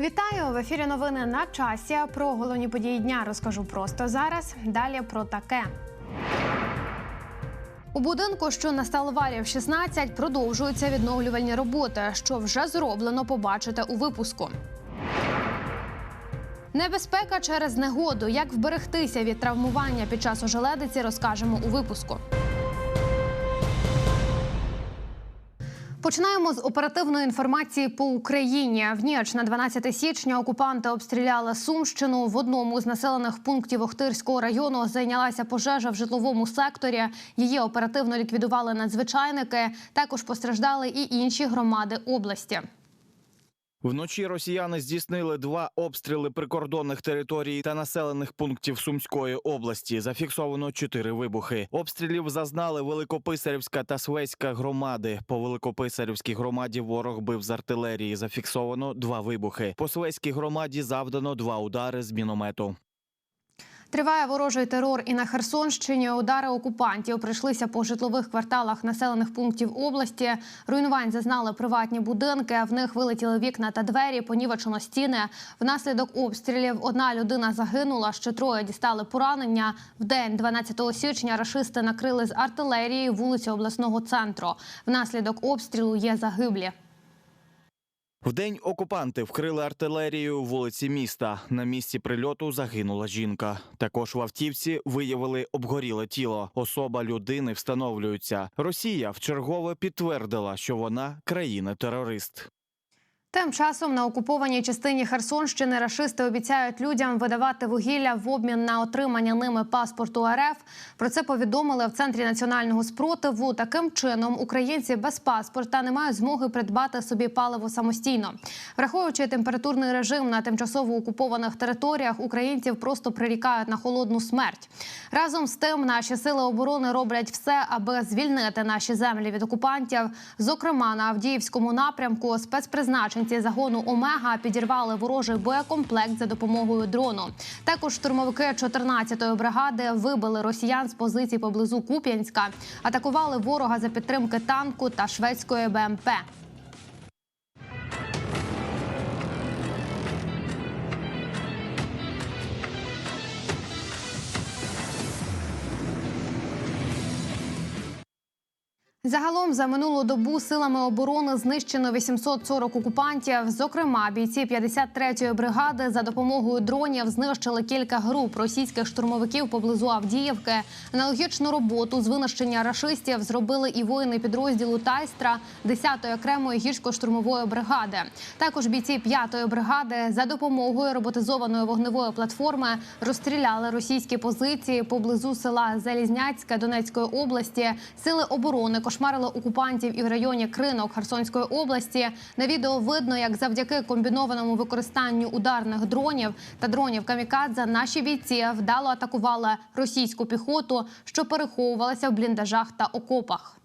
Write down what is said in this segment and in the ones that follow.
Вітаю в ефірі. Новини на часі. Про головні події дня розкажу просто зараз. Далі про таке. У будинку, що на Сталеварів 16, продовжуються відновлювальні роботи, що вже зроблено побачите у випуску. Небезпека через негоду. Як вберегтися від травмування під час ожеледиці, розкажемо у випуску. Починаємо з оперативної інформації по Україні. В ніч на 12 січня окупанти обстріляли Сумщину. В одному з населених пунктів Охтирського району зайнялася пожежа в житловому секторі. Її оперативно ліквідували надзвичайники. Також постраждали і інші громади області. Вночі росіяни здійснили два обстріли прикордонних територій та населених пунктів Сумської області. Зафіксовано чотири вибухи. Обстрілів зазнали Великописарівська та Свеська громади. По Великописарівській громаді ворог бив з артилерії. Зафіксовано два вибухи. По Свеській громаді завдано два удари з міномету. Триває ворожий терор і на Херсонщині. Удари окупантів прийшлися по житлових кварталах населених пунктів області. Руйнувань зазнали приватні будинки. В них вилетіли вікна та двері, понівечено стіни. Внаслідок обстрілів одна людина загинула, ще троє дістали поранення. В день 12 січня рашисти накрили з артилерії вулицю обласного центру. Внаслідок обстрілу є загиблі. Вдень окупанти вкрили артилерію вулиці міста. На місці прильоту загинула жінка. Також в автівці виявили обгоріле тіло. Особа людини встановлюється. Росія вчергове підтвердила, що вона країна-терорист. Тим часом на окупованій частині Херсонщини рашисти обіцяють людям видавати вугілля в обмін на отримання ними паспорту РФ. Про це повідомили в центрі національного спротиву. Таким чином українці без паспорта не мають змоги придбати собі паливо самостійно. Враховуючи температурний режим на тимчасово окупованих територіях, українців просто прирікають на холодну смерть. Разом з тим, наші сили оборони роблять все, аби звільнити наші землі від окупантів. Зокрема, на Авдіївському напрямку спецпризначення Ці загону Омега підірвали ворожий боєкомплект за допомогою дрону. Також штурмовики 14-ї бригади вибили росіян з позицій поблизу Куп'янська, атакували ворога за підтримки танку та шведської БМП. Загалом за минулу добу силами оборони знищено 840 окупантів. Зокрема, бійці 53-ї бригади за допомогою дронів знищили кілька груп російських штурмовиків поблизу Авдіївки. Аналогічну роботу з винищення рашистів зробили і воїни підрозділу Тайстра 10-ї окремої гірсько-штурмової бригади. Також бійці 5-ї бригади за допомогою роботизованої вогневої платформи розстріляли російські позиції поблизу села Залізняцьке Донецької області. Сили оборони кошмарили окупантів і в районі Кринок Херсонської області. На відео видно, як завдяки комбінованому використанню ударних дронів та дронів камікадзе наші бійці вдало атакували російську піхоту, що переховувалася в бліндажах та окопах.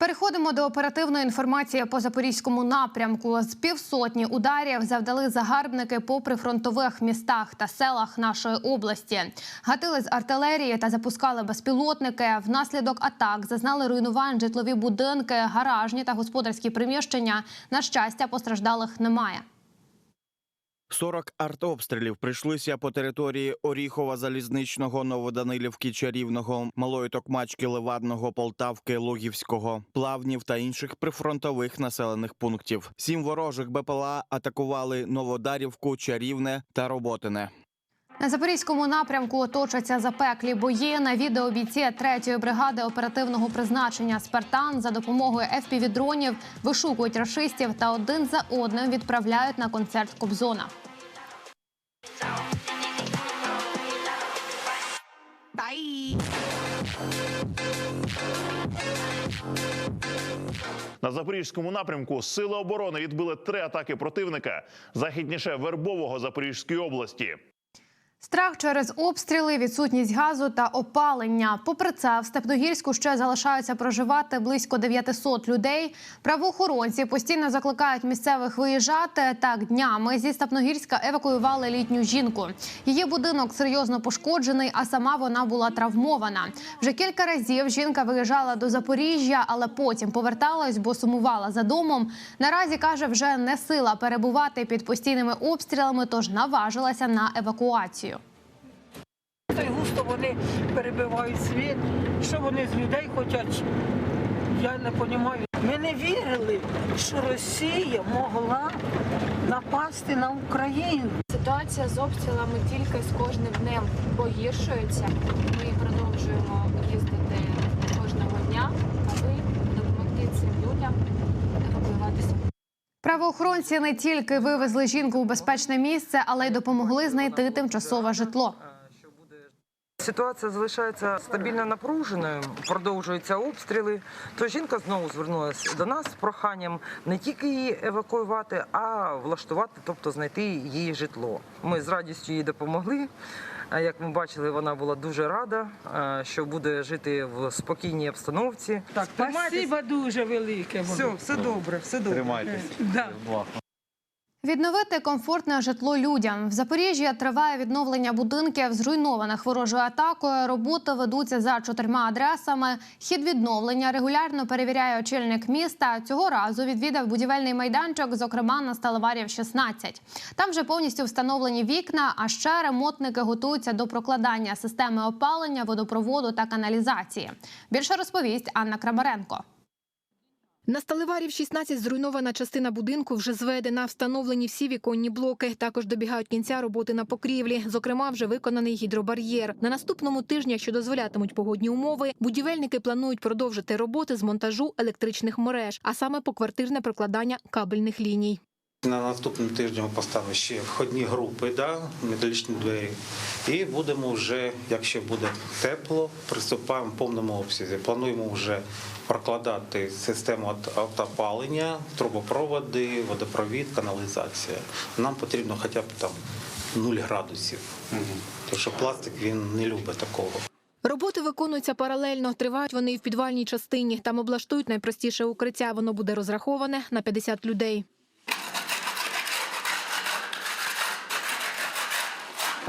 Переходимо до оперативної інформації по запорізькому напрямку. З півсотні ударів завдали загарбники по прифронтових містах та селах нашої області. Гатили з артилерії та запускали безпілотники. Внаслідок атак зазнали руйнувань житлові будинки, гаражні та господарські приміщення. На щастя, постраждалих немає. 40 артобстрілів прийшлися по території Оріхова, Залізничного, Новоданилівки, Чарівного, Малої Токмачки, Левадного, Полтавки, Лугівського, Плавнів та інших прифронтових населених пунктів. Сім ворожих БПЛА атакували Новодарівку, Чарівне та Роботине. На запорізькому напрямку точаться запеклі бої. На відео бійці 3-ї бригади оперативного призначення Спартан за допомогою FPV-дронів вишукують рашистів та один за одним відправляють на концерт Кобзона. На запорізькому напрямку сили оборони відбили три атаки противника західніше Вербового Запорізької області. Страх через обстріли, відсутність газу та опалення. Попри це, в Степногірську ще залишаються проживати близько 900 людей. Правоохоронці постійно закликають місцевих виїжджати. Так днями зі Степногірська евакуювали літню жінку. Її будинок серйозно пошкоджений, а сама вона була травмована. Вже кілька разів жінка виїжджала до Запоріжжя, але потім поверталась, бо сумувала за домом. Наразі каже, вже не сила перебувати під постійними обстрілами, тож наважилася на евакуацію. Й густо вони перебивають світ. Що вони з людей хочуть? Я не розумію. Ми не вірили, що Росія могла напасти на Україну. Ситуація з обстрілами тільки з кожним днем погіршується. Ми продовжуємо їздити кожного дня, аби допомогти цим людям евакуюватися. Правоохоронці не тільки вивезли жінку у безпечне місце, але й допомогли знайти тимчасове житло. Ситуація залишається стабільно напруженою, продовжуються обстріли. То жінка знову звернулася до нас з проханням не тільки її евакуювати, а влаштувати, тобто знайти її житло. Ми з радістю їй допомогли. Як ми бачили, вона була дуже рада, що буде жити в спокійній обстановці. Так, Спасибо дуже велике. Все, все добре, все добре. Тримайтесь. Да. Відновити комфортне житло людям в Запоріжжі триває відновлення будинків, зруйнованих ворожою атакою. Роботи ведуться за чотирма адресами. Хід відновлення регулярно перевіряє очільник міста. Цього разу відвідав будівельний майданчик, зокрема на Сталеварів 16. Там вже повністю встановлені вікна. А ще ремонтники готуються до прокладання системи опалення, водопроводу та каналізації. Більше розповість Анна Крамаренко. На Сталеварів 16 зруйнована частина будинку вже зведена, встановлені всі віконні блоки. Також добігають кінця роботи на покрівлі. Зокрема, вже виконаний гідробар'єр. На наступному тижні, якщо дозволятимуть погодні умови, будівельники планують продовжити роботи з монтажу електричних мереж, а саме поквартирне прокладання кабельних ліній. На наступному тижні ми поставимо ще входні групи, да, металічні двері. І будемо вже, якщо буде тепло, приступаємо в повному обсязі. Плануємо вже прокладати систему автопалення, трубопроводи, водопровід, каналізація. Нам потрібно хоча б там 0 градусів. Тому що пластик він не любить такого. Роботи виконуються паралельно. Тривають вони і в підвальній частині. Там облаштують найпростіше укриття. Воно буде розраховане на 50 людей.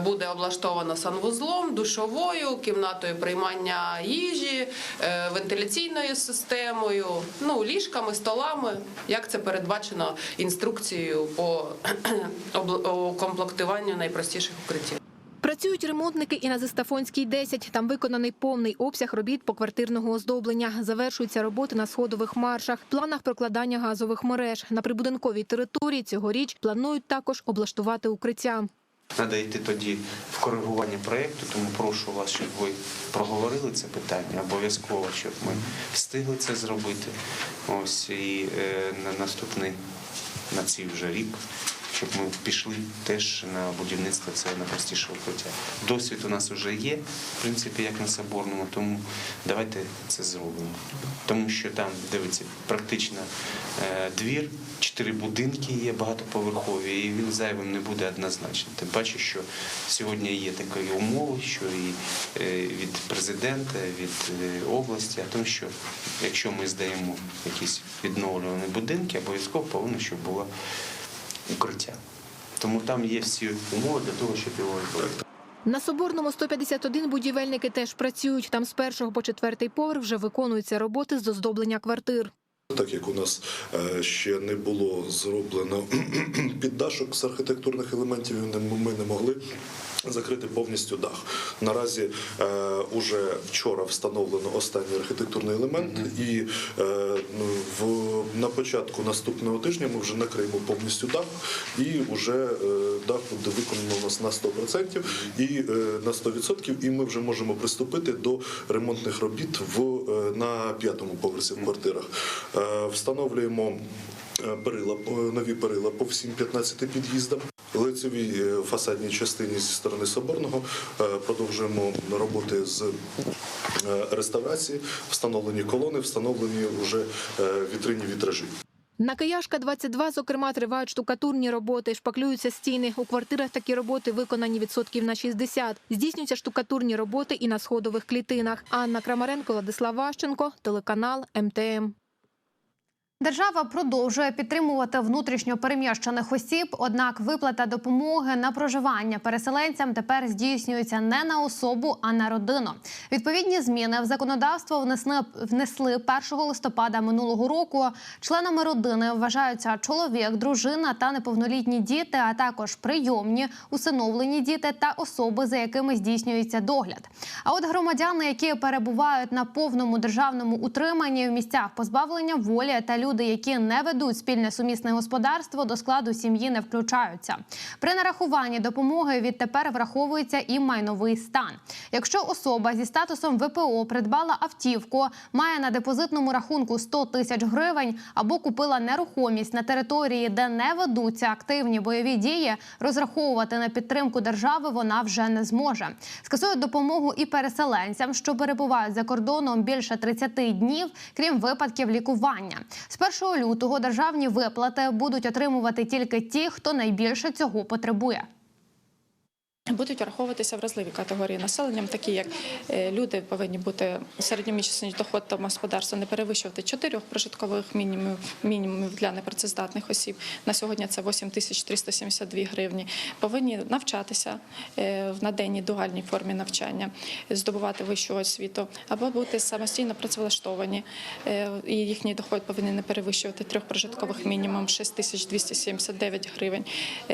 Буде облаштовано санвузлом, душовою, кімнатою приймання їжі, е, вентиляційною системою, ну ліжками, столами, як це передбачено інструкцією по укомплектуванню найпростіших укриттів. Працюють ремонтники і на Зестафонській 10. Там виконаний повний обсяг робіт поквартирного оздоблення. Завершуються роботи на сходових маршах, планах прокладання газових мереж. На прибудинковій території цьогоріч планують також облаштувати укриття. Треба йти тоді в коригування проєкту, тому прошу вас, щоб ви проговорили це питання обов'язково, щоб ми встигли це зробити. Ось і е, на наступний на цей вже рік, щоб ми пішли теж на будівництво цього найпростішого укриття. Досвід у нас вже є, в принципі, як на соборному, тому давайте це зробимо. Тому що там дивіться, практично е, двір, чотири будинки є багатоповерхові, і він зайвим не буде однозначно. Тим паче, що сьогодні є такі умови, що і е, від президента, від е, області, а тому, що якщо ми здаємо якісь відновлювані будинки, обов'язково повинно, щоб було укриття. Тому там є всі умови для того, щоб його відбувати. На Соборному 151 будівельники теж працюють. Там з першого по четвертий поверх вже виконуються роботи з оздоблення квартир. Так як у нас е, ще не було зроблено піддашок з архітектурних елементів, не- ми не могли закрити повністю дах. Наразі е, уже вчора встановлено останній архітектурний елемент, і е, ну, в, на початку наступного тижня ми вже накриємо повністю дах, і вже е, дах буде виконано у нас на 100% і е, на 100%, і ми вже можемо приступити до ремонтних робіт в, е, на п'ятому поверсі в квартирах. Е, Встановлюємо е, перила, е, нові перила по всім 15 під'їздам. Лицевій е, фасадній частині зі сторони Соборного е, продовжуємо роботи з е, реставрації, встановлені колони, встановлені вже вітринні вітражі. На Кияшка 22, зокрема, тривають штукатурні роботи, шпаклюються стіни. У квартирах такі роботи виконані відсотків на 60. Здійснюються штукатурні роботи і на сходових клітинах. Анна Крамаренко, Владислав Ващенко, телеканал МТМ. Держава продовжує підтримувати внутрішньо переміщених осіб. Однак виплата допомоги на проживання переселенцям тепер здійснюється не на особу, а на родину. Відповідні зміни в законодавство внесли внесли 1 листопада минулого року. Членами родини вважаються чоловік, дружина та неповнолітні діти, а також прийомні, усиновлені діти та особи, за якими здійснюється догляд. А от громадяни, які перебувають на повному державному утриманні в місцях позбавлення волі та люди, які не ведуть спільне сумісне господарство, до складу сім'ї не включаються. При нарахуванні допомоги відтепер враховується і майновий стан. Якщо особа зі статусом ВПО придбала автівку, має на депозитному рахунку 100 тисяч гривень або купила нерухомість на території, де не ведуться активні бойові дії, розраховувати на підтримку держави вона вже не зможе. Скасують допомогу і переселенцям, що перебувають за кордоном більше 30 днів, крім випадків лікування. З 1 лютого державні виплати будуть отримувати тільки ті, хто найбільше цього потребує. Будуть враховуватися вразливі категорії населення, такі як е, люди повинні бути середньомісячний доход домогосподарства не перевищувати чотирьох прожиткових мінімумів, мінімумів для непрацездатних осіб. На сьогодні це 8 тисяч 372 гривні. Повинні навчатися е, в наденній дуальній формі навчання, здобувати вищу освіту або бути самостійно працевлаштовані. е, І їхній доход повинен не перевищувати трьох прожиткових мінімум 6 тисяч 279 гривень.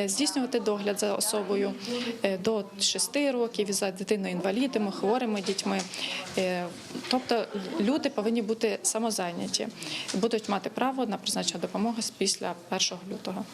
Здійснювати догляд за особою до 6 років за дитиною інвалідами, хворими дітьми. Е, Тобто люди повинні бути самозайняті, будуть мати право на призначення допомоги після 1 лютого.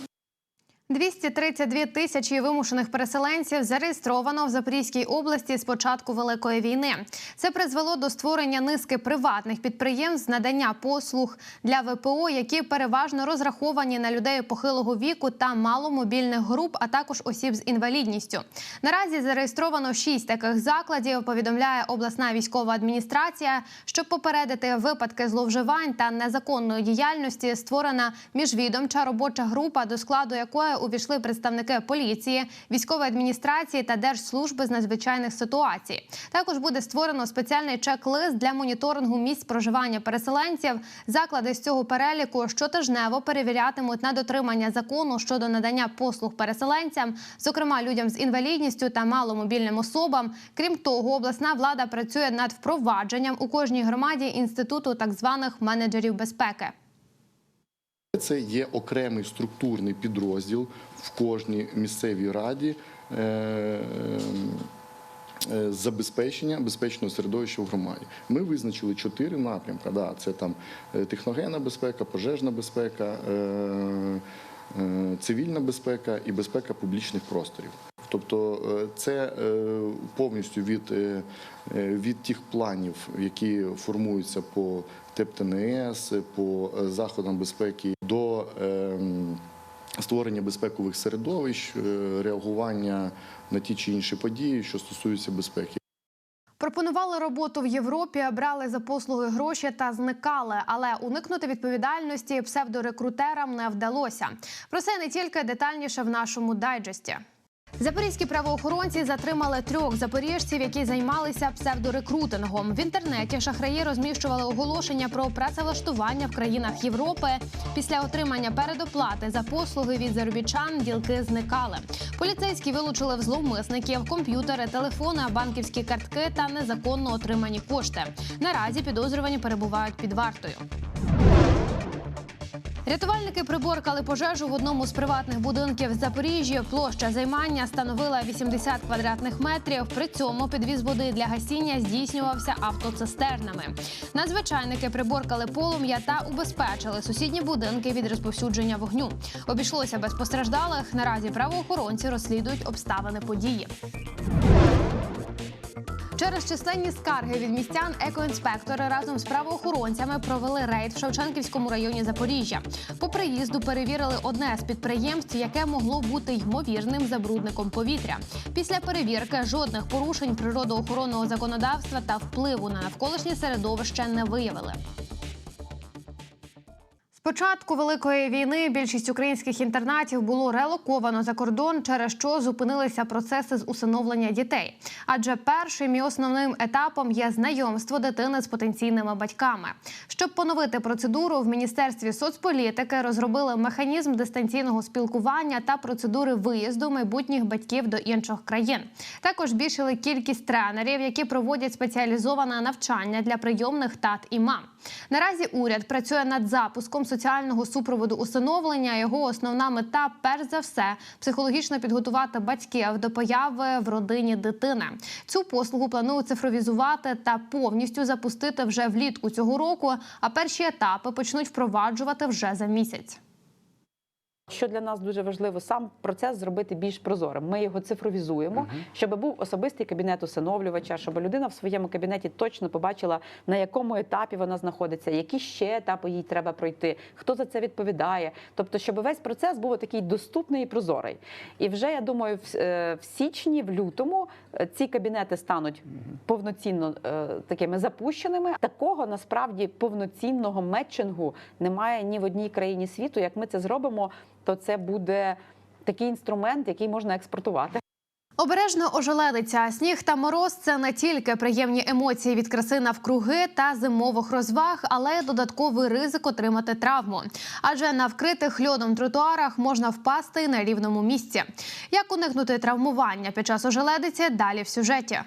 232 тисячі вимушених переселенців зареєстровано в Запорізькій області з початку великої війни. Це призвело до створення низки приватних підприємств з надання послуг для ВПО, які переважно розраховані на людей похилого віку та маломобільних груп, а також осіб з інвалідністю. Наразі зареєстровано шість таких закладів. Повідомляє обласна військова адміністрація. Щоб попередити випадки зловживань та незаконної діяльності, створена міжвідомча робоча група, до складу якої увійшли представники поліції, військової адміністрації та держслужби з надзвичайних ситуацій. Також буде створено спеціальний чек-лист для моніторингу місць проживання переселенців. Заклади з цього переліку щотижнево перевірятимуть на дотримання закону щодо надання послуг переселенцям, зокрема людям з інвалідністю та маломобільним особам. Крім того, обласна влада працює над впровадженням у кожній громаді інституту так званих менеджерів безпеки. Це є окремий структурний підрозділ в кожній місцевій раді е, е, забезпечення безпечного середовища в громаді. Ми визначили чотири напрямки. Да, це там е, техногенна безпека, пожежна безпека, цивільна безпека і безпека публічних просторів. Тобто е, це е, повністю від, е, від тих планів, які формуються по ТЕП-ТНС, по заходам безпеки до ем, створення безпекових середовищ, реагування на ті чи інші події, що стосуються безпеки. Пропонували роботу в Європі, брали за послуги гроші та зникали, але уникнути відповідальності псевдорекрутерам не вдалося. Про це не тільки детальніше в нашому дайджесті. Запорізькі правоохоронці затримали трьох запоріжців, які займалися псевдорекрутингом. В інтернеті шахраї розміщували оголошення про працевлаштування в країнах Європи. Після отримання передоплати за послуги від заробітчан ділки зникали. Поліцейські вилучили в зловмисників комп'ютери, телефони, банківські картки та незаконно отримані кошти. Наразі підозрювані перебувають під вартою. Рятувальники приборкали пожежу в одному з приватних будинків в Запоріжжі. Площа займання становила 80 квадратних метрів. При цьому підвіз води для гасіння здійснювався автоцистернами. Надзвичайники приборкали полум'я та убезпечили сусідні будинки від розповсюдження вогню. Обійшлося без постраждалих. Наразі правоохоронці розслідують обставини події. Через численні скарги від містян екоінспектори разом з правоохоронцями провели рейд в Шевченківському районі Запоріжжя. По приїзду перевірили одне з підприємств, яке могло бути ймовірним забрудником повітря. Після перевірки жодних порушень природоохоронного законодавства та впливу на навколишнє середовище не виявили. Початку великої війни більшість українських інтернатів було релоковано за кордон, через що зупинилися процеси з усиновлення дітей. Адже першим і основним етапом є знайомство дитини з потенційними батьками. Щоб поновити процедуру, в міністерстві соцполітики розробили механізм дистанційного спілкування та процедури виїзду майбутніх батьків до інших країн. Також збільшили кількість тренерів, які проводять спеціалізоване навчання для прийомних тат і мам. Наразі уряд працює над запуском соціального супроводу усиновлення. Його основна мета, перш за все, психологічно підготувати батьків до появи в родині дитини. Цю послугу планують цифровізувати та повністю запустити вже влітку цього року. А перші етапи почнуть впроваджувати вже за місяць. Що для нас дуже важливо, сам процес зробити більш прозорим. Ми його цифровізуємо, щоб був особистий кабінет усиновлювача, щоб людина в своєму кабінеті точно побачила, на якому етапі вона знаходиться, які ще етапи їй треба пройти, хто за це відповідає. Тобто, щоб весь процес був такий доступний і прозорий. І вже я думаю, в, е, січні, в лютому е, ці кабінети стануть повноцінно е, такими запущеними. Такого насправді повноцінного метчингу немає ні в одній країні світу. Як ми це зробимо, то це буде такий інструмент, який можна експортувати. Обережно ожеледиця, сніг та мороз це не тільки приємні емоції від краси навкруги та зимових розваг, але й додатковий ризик отримати травму. Адже на вкритих льодом тротуарах можна впасти на рівному місці. Як уникнути травмування під час ожеледиці? Далі в сюжеті.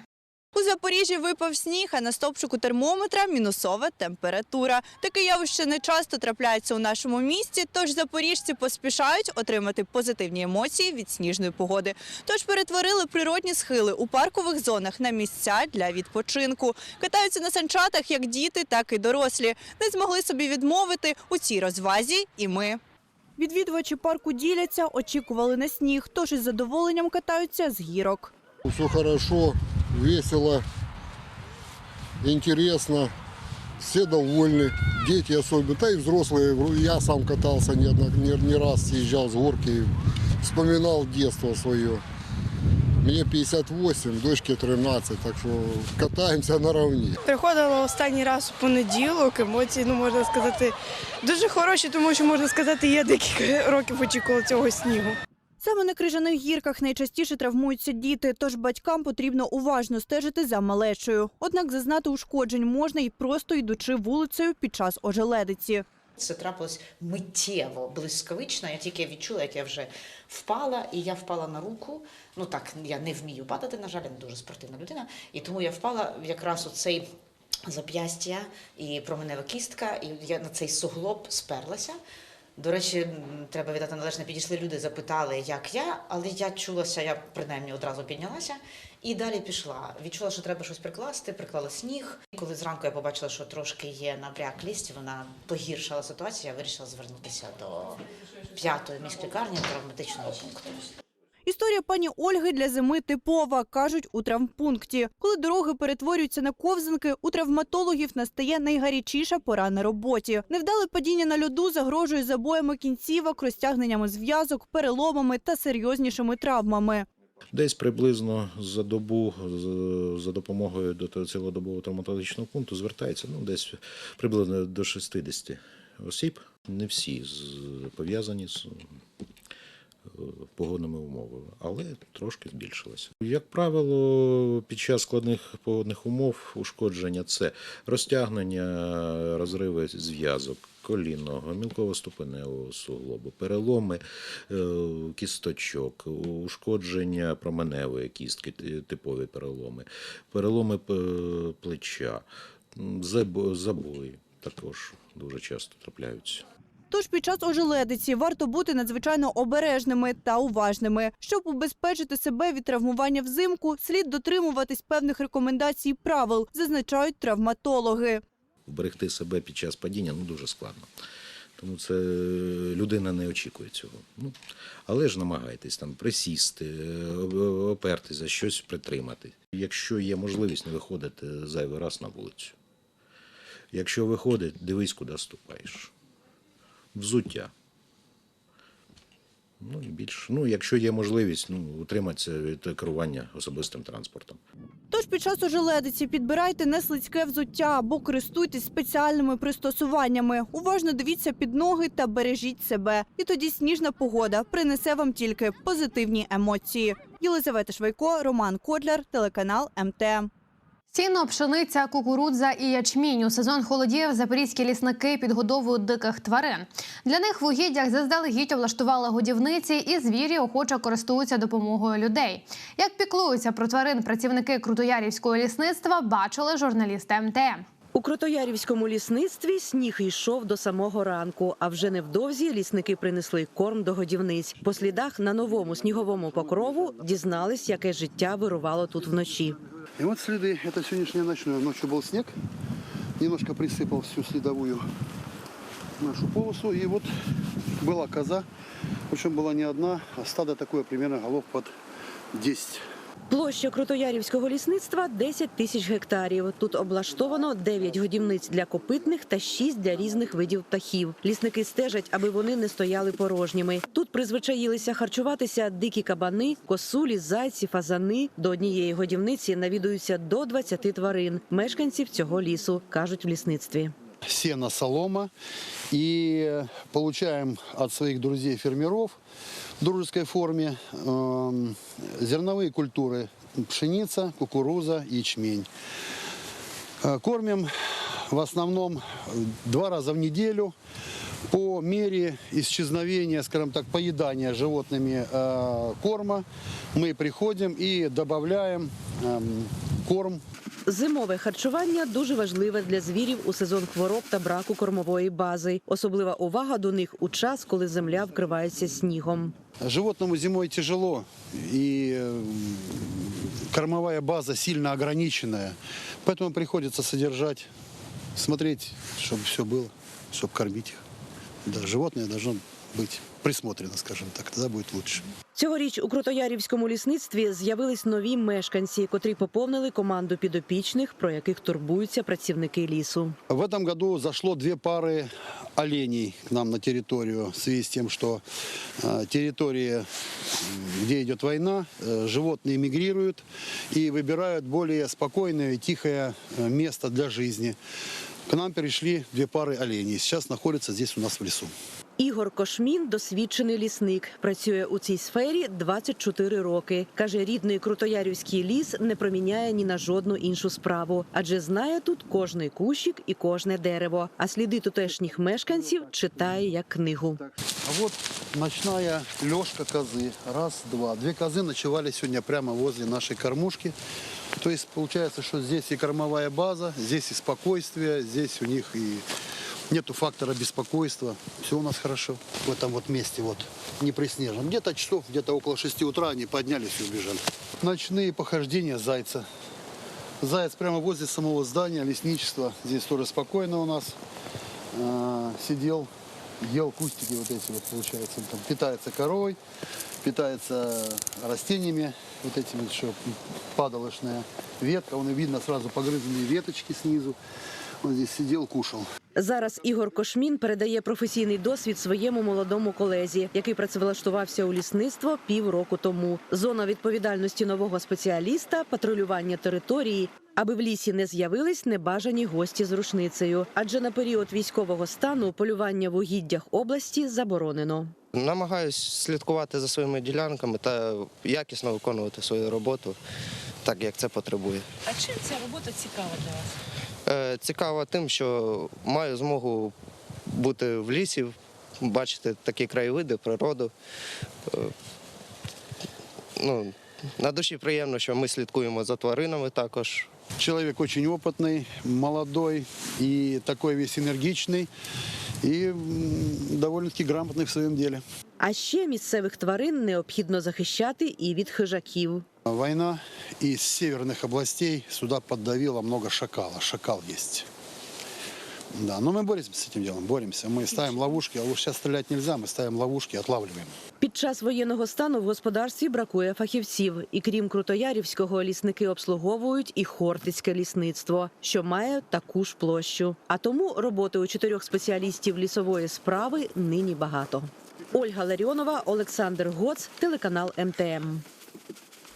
У Запоріжжі випав сніг, а на стопчику термометра мінусова температура. Таке явище не часто трапляється у нашому місті, тож запоріжці поспішають отримати позитивні емоції від сніжної погоди. Тож перетворили природні схили у паркових зонах на місця для відпочинку. Катаються на санчатах як діти, так і дорослі. Не змогли собі відмовити у цій розвазі і ми. Відвідувачі парку діляться, очікували на сніг, тож із задоволенням катаються з гірок. Все хорошо, весело, интересно, все довольны, дети особенно, да и взрослые. Я сам катался не, одно- не, не раз, съезжал с горки, вспоминал детство свое. Мне 58, дочке 13, так что катаемся наравне. Приходила останній раз у понеділок. Емоції, ну можна сказати, дуже хороші, тому що можна сказати, я декілька років очікувала цього снігу. Саме на крижаних гірках найчастіше травмуються діти, тож батькам потрібно уважно стежити за малечою. Однак зазнати ушкоджень можна і просто йдучи вулицею під час ожеледиці. Це трапилось миттєво, блискавично. Я тільки відчула, як я вже впала, і я впала на руку. Ну так, я не вмію падати, на жаль, я не дуже спортивна людина. І тому я впала якраз у цей зап'ястя і променева кістка, і я на цей суглоб сперлася. До речі, треба віддати належне, підійшли люди, запитали, як я, але я чулася, я принаймні одразу піднялася і далі пішла. Відчула, що треба щось прикласти, приклала сніг. Коли зранку я побачила, що трошки є набряклість, вона погіршила ситуацію, я вирішила звернутися до п'ятої міськлікарні травматичного пункту. Історія пані Ольги для зими типова, кажуть у травмпункті. Коли дороги перетворюються на ковзанки, у травматологів настає найгарячіша пора на роботі. Невдале падіння на льоду загрожує забоями кінцівок, розтягненнями зв'язок, переломами та серйознішими травмами. Десь приблизно за добу за допомогою до цілодобового травматологічного пункту звертається ну, десь приблизно до 60 осіб. Не всі пов'язані з погодними умовами, але трошки збільшилося. Як правило, під час складних погодних умов ушкодження це розтягнення, розриви зв'язок. Колінного, мілково-ступеневого суглобу, переломи е, кісточок, ушкодження променевої кістки, типові переломи, переломи плеча, забої також дуже часто трапляються. Тож під час ожеледиці варто бути надзвичайно обережними та уважними. Щоб убезпечити себе від травмування взимку, слід дотримуватись певних рекомендацій і правил, зазначають травматологи. Вберегти себе під час падіння ну, дуже складно. Тому це людина не очікує цього. Ну, але ж намагайтесь там присісти, е, за щось притримати. Якщо є можливість не виходити зайвий раз на вулицю. Якщо виходить, дивись, куди ступаєш. Взуття. Ну і більше. Ну, якщо є можливість, ну, утриматися від керування особистим транспортом. Тож під час ожеледиці підбирайте неслицьке взуття або користуйтесь спеціальними пристосуваннями. Уважно дивіться під ноги та бережіть себе. І тоді сніжна погода принесе вам тільки позитивні емоції. Єлизавета Швайко, Роман Котляр, телеканал МТМ. Сіно, пшениця, кукурудза і ячмінь. У сезон холодів запорізькі лісники підгодовують диких тварин. Для них в угіддях заздалегідь облаштували годівниці, і звірі охоче користуються допомогою людей. Як піклуються про тварин працівники Крутоярівського лісництва, бачили журналісти МТМ. У Крутоярівському лісництві сніг йшов до самого ранку, а вже невдовзі лісники принесли корм до годівниць. По слідах на новому сніговому покрову дізнались, яке життя вирувало тут вночі. И вот следы, это сегодняшнее ночное. Ночью был снег, немножко присыпал всю следовую нашу полосу. И вот была коза, причем была не одна, а стадо такое примерно голов под 10. Площа Крутоярівського лісництва 10 тисяч гектарів. Тут облаштовано 9 годівниць для копитних та 6 для різних видів птахів. Лісники стежать, аби вони не стояли порожніми. Тут призвичаїлися харчуватися дикі кабани, косулі, зайці, фазани. До однієї годівниці навідуються до 20 тварин, мешканців цього лісу, кажуть в лісництві. Сено, солома. И получаем от своих друзей-фермеров в дружеской форме эм, зерновые культуры. Пшеница, кукуруза, ячмень. Э, Кормим в основном два раза в неделю по мере исчезновения, скажем так, поедания животными э, корма. Мы приходим и добавляем эм, корм Зимове харчування дуже важливе для звірів у сезон хвороб та браку кормової бази. Особлива увага до них у час, коли земля вкривається снігом. Животному зимой тяжело, и э, кормовая база сильно ограниченная. Поэтому приходится содержать, смотреть, чтобы все было, чтобы кормить их. Да, животное должно быть присмотрено, скажем так, тогда будет лучше. Цьогоріч у Крутоярівському лісництві з'явились нові мешканці, котрі поповнили команду підопічних, про яких турбуються працівники лісу. В этом году зашло две пары оленей к нам на территорию в связи с тем, что э, территория, м, где идет война, э, животные мигрируют и выбирают более спокойное и тихое э, место для жизни. К нам перешли две пары оленей. Сейчас находятся здесь у нас в лесу. Ігор Кошмін досвідчений лісник. Працює у цій сфері 24 роки. Каже, рідний Крутоярівський ліс не проміняє ні на жодну іншу справу, адже знає тут кожний кущик і кожне дерево. А сліди тутешніх мешканців читає як книгу. А вот ночная лёжка козы. Раз, два. Две козы ночевали сегодня прямо возле нашей кормушки. То есть получается, что здесь и кормовая база, здесь и спокойствие, здесь у них и Нету фактора беспокойства. Все у нас хорошо. В этом вот месте вот не приснежном. Где-то часов, где-то около 6 утра они поднялись и убежали. Ночные похождения зайца. Заяц прямо возле самого здания лесничества. Здесь тоже спокойно у нас. А, сидел, ел кустики вот эти вот, получается. Он там питается корой, питается растениями, вот этими, вот, что падалошная ветка. Он и видно сразу погрызанные веточки снизу. Он здесь сидел, кушал. Зараз Ігор Кошмін передає професійний досвід своєму молодому колезі, який працевлаштувався у лісництво півроку тому. Зона відповідальності нового спеціаліста патрулювання території, аби в лісі не з'явились небажані гості з рушницею. Адже на період військового стану полювання в угіддях області заборонено. Намагаюсь слідкувати за своїми ділянками та якісно виконувати свою роботу, так як це потребує. А чим ця робота цікава для вас? Е, Цікаво тим, що маю змогу бути в лісі, бачити такі краєвиди, природу. Е, Ну, на душі приємно, що ми слідкуємо за тваринами також. Человек очень опытный, молодой и такой весь энергичный и м, довольно-таки грамотный в своем деле. А ще місцевих тварин необхідно захищати і від хижаків. Война из северных областей сюда поддавила много шакала. Шакал есть. Да, но мы боремся с этим делом, боремся. Мы ставим ловушки, а уж сейчас стрелять нельзя, мы ставим ловушки, отлавливаем. Під час воєнного стану в господарстві бракує фахівців, і крім Крутоярівського, лісники обслуговують і Хортицьке лісництво, що має таку ж площу. А тому роботи у чотирьох спеціалістів лісової справи нині багато. Ольга Ларіонова, Олександр Гоц, телеканал МТМ.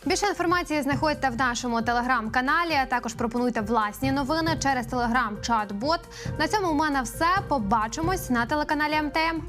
Більше інформації знаходьте в нашому телеграм-каналі. а Також пропонуйте власні новини через телеграм-чат-бот. На цьому у мене все. Побачимось на телеканалі МТМ.